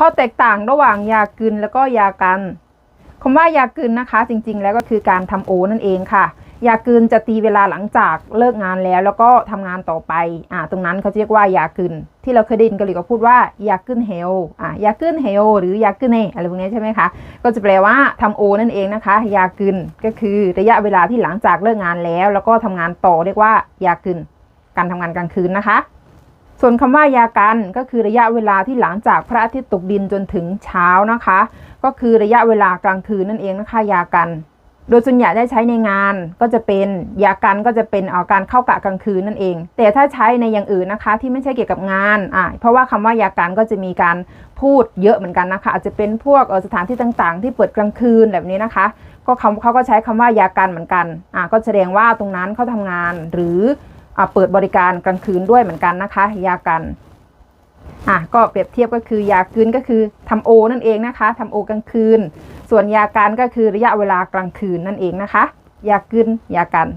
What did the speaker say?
ข้อแตกต่างระหว่างยากลืนแล้วก็ยากันคำว่ายากลืนนะคะ จริงๆ แล้วก็คือการทำโอนั่นเองค่ะ ยากลืนจะตีเวลาหลังจากเลิกงานแล้ว แล้วก็ทำงานต่อไปอ่าตรงนั้นเขาเรียกว่ายากลืนที่เราเคยได้ยินเกาหลีก็พูดว่ายากลืนเฮลอ่ายากลืนเฮลหรือยากลืนเนอะไรพวกนี้ใช่ไหมคะก็จะแปลว่าทำโอนั่นเองนะคะ ยากลืนก็คือระยะเวลาที่หลังจากเลิกงานแล้ว แล้วก็ทำงานต่อเรียกว่ายากลืนการทำงานกลางคืนนะคะ ส่วนคำว่ายากันก็คือระยะเวลาที่หลังจากพระอาทิตย์ตกดินจนถึงเช้านะคะ ก็คือระยะเวลากลางคืนนั่นเองนะคะยากัน โดยส่วนใหญ่ได้ใช้ในงานก็จะเป็นยากันก็จะเป็นอ่อการเข้ากะกลางคืนนั่นเอง แต่ถ้าใช้ในอย่างอื่นนะคะ ที่ไม่ใช่เกี่ยวกับงานอ่าเพราะว่าคำว่ายากันก็จะมีการพูดเยอะเหมือนกันนะคะ อาจจะเป็นพวกสถานที่ต่างๆ ที่เปิดกลางคืนแบบนี้นะคะ ก็คำเขาก็ใช้คำว่ายากันเหมือนกันอ่าก็แสดงว่าตรงนั้นเขาทำงานหรือ เปิดบริการกลางคืนด้วยเหมือนกันนะคะ ยากันอะก็เปรียบเทียบก็คือยากืนก็คือทำโอนั่นเองนะคะทำโอกลางคืน ส่วนยาการก็คือระยะเวลากลางคืนนั่นเองนะคะ ยากืนยากัน